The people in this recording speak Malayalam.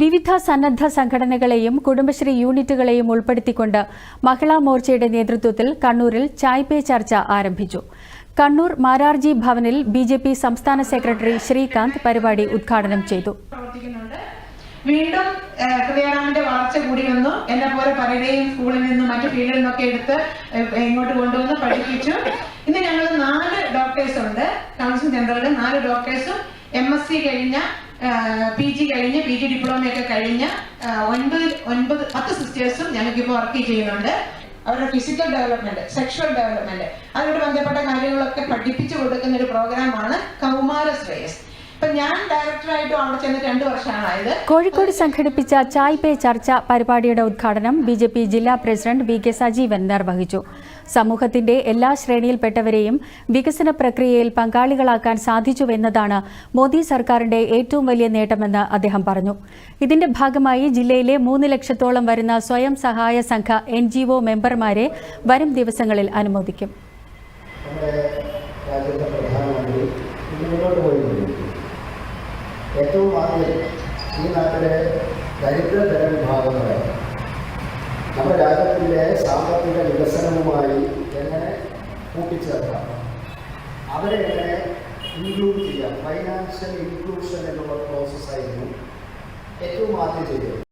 വിവിധ സന്നദ്ധ സംഘടനകളെയും കുടുംബശ്രീ യൂണിറ്റുകളെയും ഉൾപ്പെടുത്തിക്കൊണ്ട് മഹിളാ മോർച്ചയുടെ നേതൃത്വത്തിൽ കണ്ണൂരിൽ ചായ് പേ ചർച്ച ആരംഭിച്ചു. കണ്ണൂർ മാരാർജി ഭവനിൽ ബി ജെ പി സംസ്ഥാന സെക്രട്ടറി ശ്രീകാന്ത് പരിപാടി ഉദ്ഘാടനം ചെയ്തു. വീണ്ടും ഏഹ്, വളർച്ച കൂടി വന്നു. എന്നെ പോലെ പലരെയും സ്കൂളിൽ നിന്നും മറ്റു ഫീൽഡിൽ നിന്നൊക്കെ എടുത്ത് ഇങ്ങോട്ട് കൊണ്ടുവന്ന് പഠിപ്പിച്ചു. ഇന്ന് ഞങ്ങൾ നാല് ഡോക്ടേഴ്സ് ഉണ്ട്. കൗൺസിൽ സെന്ററിൽ നാല് ഡോക്ടേഴ്സും എം എസ് സി കഴിഞ്ഞ പി ജി കഴിഞ്ഞ് പി ജി ഡിപ്ലോമയൊക്കെ കഴിഞ്ഞ ഒൻപത് ഒൻപത് പത്ത് സിസ്റ്റേഴ്സും ഞങ്ങൾക്ക് ഇപ്പോൾ വർക്ക് ചെയ്യുന്നുണ്ട്. അവരുടെ ഫിസിക്കൽ ഡെവലപ്മെന്റ് സെക്ഷൽ ഡെവലപ്മെന്റ് അതിനോട് ബന്ധപ്പെട്ട കാര്യങ്ങളൊക്കെ പഠിപ്പിച്ചു കൊടുക്കുന്ന ഒരു പ്രോഗ്രാമാണ് കൗമാര ശ്രേയസ്. കോഴിക്കോട് സംഘടിപ്പിച്ച ചായ് പേ ചർച്ച പരിപാടിയുടെ ഉദ്ഘാടനം ബി ജെ പി ജില്ലാ പ്രസിഡന്റ് വി കെ സജീവൻ നിർവഹിച്ചു. സമൂഹത്തിന്റെ എല്ലാ ശ്രേണിയിൽപ്പെട്ടവരെയും വികസന പ്രക്രിയയിൽ പങ്കാളികളാക്കാൻ സാധിച്ചുവെന്നതാണ് മോദി സർക്കാരിന്റെ ഏറ്റവും വലിയ നേട്ടമെന്ന് അദ്ദേഹം പറഞ്ഞു. ഇതിന്റെ ഭാഗമായി ജില്ലയിലെ മൂന്ന് ലക്ഷത്തോളം വരുന്ന സ്വയം സഹായ സംഘ എൻ മെമ്പർമാരെ വരും ദിവസങ്ങളിൽ അനുമോദിക്കും. പോയിക്കൊണ്ടിരിക്കുന്നു ഏറ്റവും ആദ്യം ഈ നാട്ടിലെ ദരിദ്രതരം ജനവിഭാഗങ്ങളെ നമ്മുടെ രാജ്യത്തിന്റെ സാമ്പത്തിക വികസനവുമായി എങ്ങനെ കൂട്ടിച്ചേർക്കാം? അവരെ എങ്ങനെ ഇൻക്ലൂഡ് ചെയ്യാം? ഫൈനാൻഷ്യൽ ഇൻക്ലൂഷൻ എന്നുള്ള പ്രോസസ്സായിരുന്നു ഏറ്റവും ആദ്യം ചെയ്തത്.